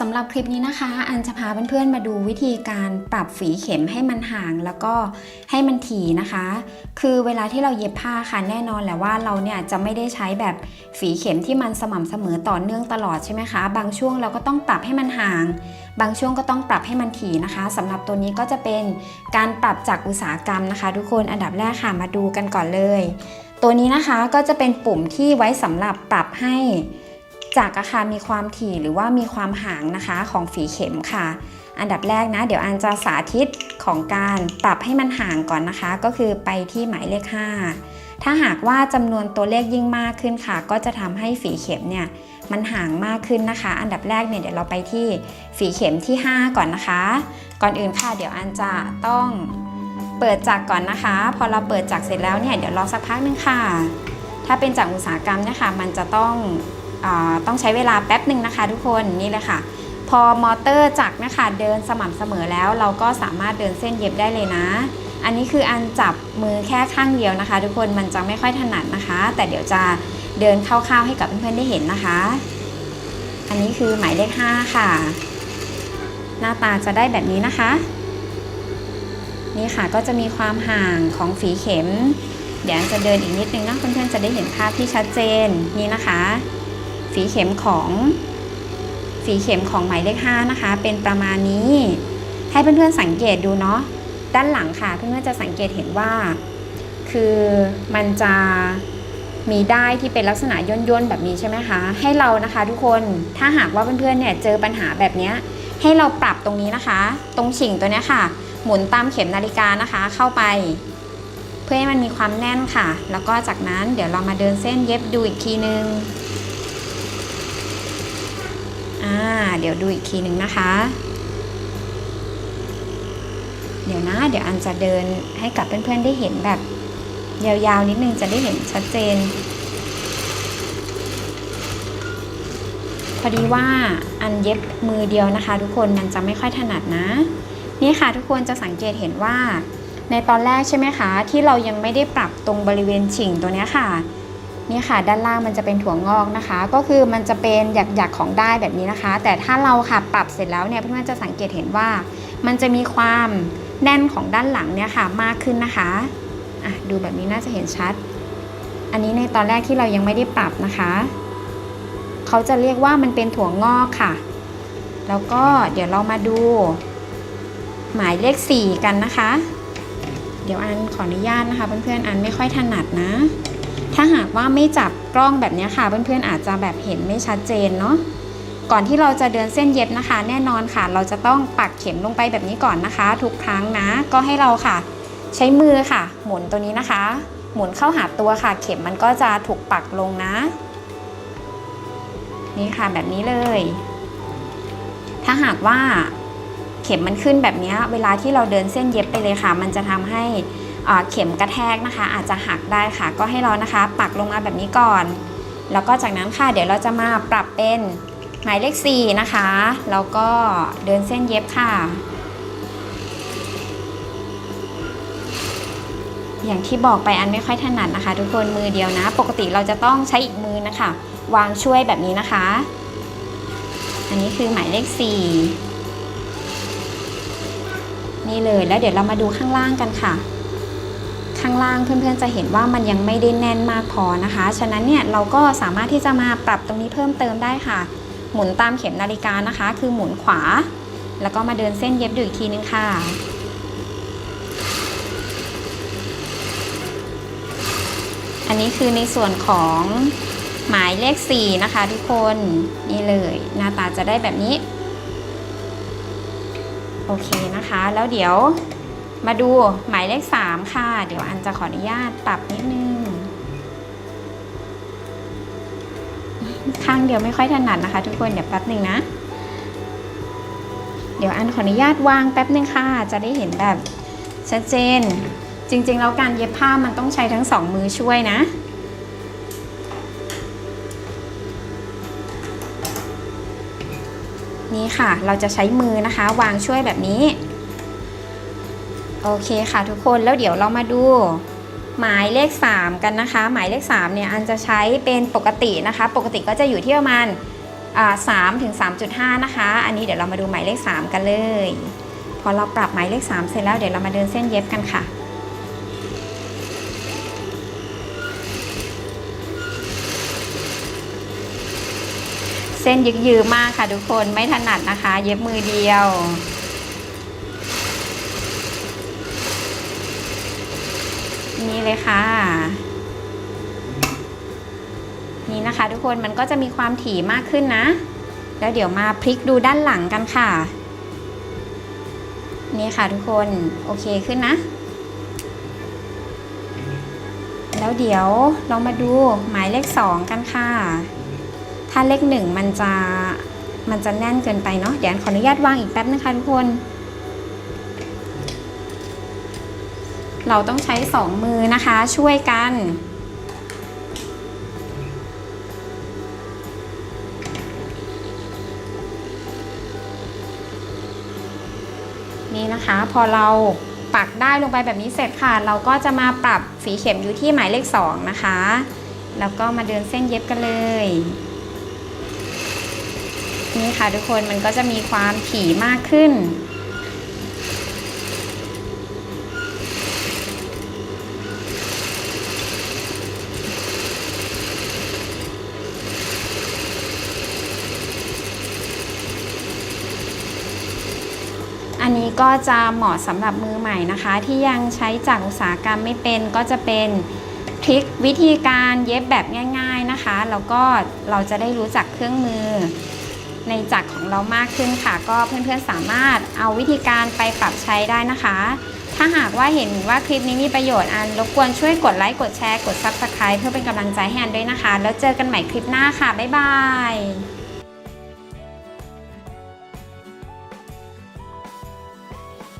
สำหรับคลิปนี้นะคะ อันจะพาเพื่อนๆมาดูวิธีการปรับฝีเข็มให้มันห่างแล้วก็ให้มันถี่นะคะ คือเวลาที่เราเย็บผ้าค่ะแน่นอนแหละว่าเราเนี่ยจะไม่ได้ใช้แบบฝีเข็มที่มันสม่ำเสมอต่อเนื่องตลอดใช่ไหมคะ บางช่วงเราก็ต้องปรับให้มันห่าง บางช่วงก็ต้องปรับให้มันถี่นะคะสำหรับตัวนี้ก็จะเป็นการปรับจากอุตสาหกรรมนะคะ ทุกคนอันดับแรกค่ะมาดูกันก่อนเลย ตัวนี้นะคะก็จะเป็นปุ่มที่ไว้สำหรับปรับให้ จากอาคารมีความถี่หรือว่ามีความห่างนะคะของฝีเข็มค่ะ อันดับแรกนะ เดี๋ยวอันจะสาธิตของการปรับให้มันห่างก่อนนะคะ ก็คือไปที่หมายเลข 5 ถ้าหากว่าจำนวนตัวเลขยิ่งมากขึ้นค่ะ ก็จะทำให้ฝีเข็มเนี่ยมันห่างมากขึ้นนะคะ อันดับแรกเนี่ยเดี๋ยวเราไปที่ฝีเข็มที่ 5 ก่อนนะคะ ก่อนอื่นค่ะเดี๋ยวอันจะต้องเปิดจักก่อนนะคะ พอเราเปิดจักเสร็จแล้วเนี่ยเดี๋ยวรอสักพักนึงค่ะ ถ้าเป็นจากอุตสาหกรรมเนี่ยค่ะมันจะต้อง ต้องใช้เวลาแป๊บหนึ่งนะคะทุกคนนี่เลยค่ะ พอมอเตอร์จักรนะคะเดินสม่ำเสมอแล้ว เราก็สามารถเดินเส้นเย็บได้เลยนะ อันนี้คืออันจับมือแค่ข้างเดียวนะคะ ทุกคนมันจะไม่ค่อยถนัดนะคะ แต่เดี๋ยวจะเดินคร่าวๆให้กับเพื่อนๆได้เห็นนะคะ อันนี้คือหมายเลข5ค่ะ หน้าตาจะได้แบบนี้นะคะนี่ค่ะก็จะมีความห่างของฝีเข็ม เดี๋ยวจะเดินอีกนิดนึงนะเพื่อนๆจะได้เห็นภาพที่ชัดเจนนี่นะคะ ฝีเข็มของฝีเข็มของหมายเลข5นะคะ เป็นประมาณนี้ ให้เพื่อนๆสังเกตดูเนาะด้านหลังค่ะ เพื่อนๆจะสังเกตเห็นว่า คือมันจะมีได้ที่เป็นลักษณะย่นๆแบบนี้ใช่ไหมคะ ให้เรานะคะทุกคนถ้าหากว่าเพื่อนๆเนี่ยเจอปัญหาแบบนี้ให้เราปรับตรงนี้นะคะ ตรงฉิ่งตัวนี้ค่ะ หมุนตามเข็มนาฬิกานะคะเข้าไป เพื่อให้มันมีความแน่นค่ะ แล้วก็จากนั้นเดี๋ยวเรามาเดินเส้นเย็บดูอีกทีนึง อ่า เดี๋ยวดูอีกทีหนึ่งนะคะ เดี๋ยวนะ เดี๋ยวอันจะเดินให้กับเพื่อนๆได้เห็นแบบ ยาวๆนิดนึงจะได้เห็นชัดเจน พอดีว่าอันเย็บมือเดียวนะคะ ทุกคนมันจะไม่ค่อยถนัดนะ นี่ค่ะทุกคนจะสังเกตเห็นว่า ในตอนแรกใช่ไหมคะ ที่เรายังไม่ได้ปรับตรงบริเวณฉิ่งตัวนี้ค่ะ นี่ค่ะด้านล่างมันจะเป็นถั่วงอกนะคะ ก็คือมันจะเป็นหยักๆของได้แบบนี้นะคะ แต่ถ้าเราค่ะปรับเสร็จแล้วเนี่ยเพื่อนๆจะสังเกตเห็นว่า มันจะมีความแน่นของด้านหลังเนี่ยค่ะมากขึ้นนะคะอะดูแบบนี้น่าจะเห็นชัด อันนี้ในตอนแรกที่เรายังไม่ได้ปรับนะคะเขาจะเรียกว่ามันเป็นถั่วงอกค่ะ แล้วก็เดี๋ยวเรามาดู หมายเลข 4 กันนะคะ เดี๋ยวอันขออนุญาตนะคะเพื่อนๆอันไม่ค่อยถนัดนะ ถ้าหากว่าไม่จับกล้องแบบนี้ค่ะเพื่อนๆอาจจะแบบเห็นไม่ชัดเจนเนาะก่อนที่เราจะเดินเส้นเย็บนะคะ แน่นอนค่ะ เราจะต้องปักเข็มลงไปแบบนี้ก่อนนะคะ ทุกครั้งนะ ก็ให้เราค่ะ ใช้มือค่ะ หมุนตัวนี้นะคะ หมุนเข้าหาตัวค่ะ เข็มมันก็จะถูกปักลงนะ นี่ค่ะแบบนี้เลย ถ้าหากว่าเข็มมันขึ้นแบบนี้เวลาที่เราเดินเส้นเย็บไปเลยค่ะ มันจะทำให้ เข็มกระแทกนะคะ อาจจะหักได้ค่ะ ก็ให้เรานะคะ ปักลงมาแบบนี้ก่อน แล้วก็จากนั้นค่ะเดี๋ยวเราจะมาปรับเป็นหมายเลข4นะคะ แล้วก็เดินเส้นเย็บค่ะ อย่างที่บอกไปอันไม่ค่อยถนัดนะคะ ทุกคนมือเดียวนะ ปกติเราจะต้องใช้อีกมือนะคะ วางช่วยแบบนี้นะคะ อันนี้คือหมายเลข 4 นี่เลยแล้วเดี๋ยวเรามาดูข้างล่างกันค่ะ ข้างล่างเพื่อนๆจะเห็นว่ามันยังไม่ได้แน่นมากพอนะคะ ฉะนั้นเนี่ยเราก็สามารถที่จะมาปรับตรงนี้เพิ่มเติมได้ค่ะ หมุนตามเข็มนาฬิกานะคะ คือหมุนขวา แล้วก็มาเดินเส้นเย็บดูอีกทีนึงค่ะอันนี้คือในส่วนของหมายเลข 4 นะคะทุกคนนี่เลยหน้าตาจะได้แบบนี้ โอเคนะคะ แล้วเดี๋ยว มาดูหมายเลข 3 ค่ะ เดี๋ยวอันจะขออนุญาตปรับนิดนึง ข้างเดียวไม่ค่อยถนัดนะคะ ทุกคนเดี๋ยวแป๊บหนึ่งนะ เดี๋ยวอันขออนุญาตวางแป๊บหนึ่งค่ะ จะได้เห็นแบบชัดเจน จริงๆ แล้วการเย็บผ้ามันต้องใช้ทั้งสองมือช่วยนะนี่ค่ะ เราจะใช้มือนะคะ วางช่วยแบบนี้ โอเคค่ะทุกคนแล้วเดี๋ยวเรามาดูหมายเลข 3 กันนะคะ หมายเลข3เนี่ยอันจะใช้เป็นปกตินะคะ ปกติก็จะอยู่ที่ประมาณอ่า3ถึง3.5นะคะ อันนี้เดี๋ยวเรามาดูหมายเลข 3 กันเลย พอเราปรับหมายเลข 3 เสร็จแล้วเดี๋ยวเรามาเดินเส้นเย็บกันค่ะเส้นยึกยือมากค่ะทุกคนไม่ถนัดนะคะ เย็บมือเดียว เลยค่ะ นี่นะคะทุกคนมันก็จะมีความถี่มากขึ้นนะ แล้วเดี๋ยวมาพลิกดูด้านหลังกันค่ะ นี่ค่ะทุกคนโอเคขึ้นนะ แล้วเดี๋ยวเรามาดูหมายเลข 2 กันค่ะ ถ้าเลขหนึ่งมันจะมันจะแน่นเกินไปเนาะเดี๋ยวขออนุญาตวางอีกแป๊บนะคะทุกคน เราต้องใช้สองมือนะคะช่วยกัน นี่นะคะพอเราปักได้ลงไปแบบนี้เสร็จค่ะ เราก็จะมาปรับฝีเข็มอยู่ที่หมายเลข 2 นะคะ แล้วก็มาเดินเส้นเย็บกันเลยนี่ค่ะทุกคนมันก็จะมีความถี่มากขึ้น ก็จะเหมาะสำหรับมือใหม่นะคะ ที่ยังใช้จากอุตสาหกรรมไม่เป็นก็จะเป็นทริควิธีการเย็บแบบง่าย ๆนะคะ แล้วก็เราจะได้รู้จักเครื่องมือ ในจักรของเรามากขึ้นค่ะ ก็เพื่อนๆสามารถเอาวิธีการไปปรับใช้ได้นะคะ ถ้าหากว่าเห็นว่าคลิปนี้มีประโยชน์อันรบกวนช่วยกดไลค์ กดแชร์ กด Subscribe เพื่อเป็นกำลังใจให้อันด้วยนะคะ แล้วเจอกันใหม่คลิปหน้าค่ะ บ๊ายบาย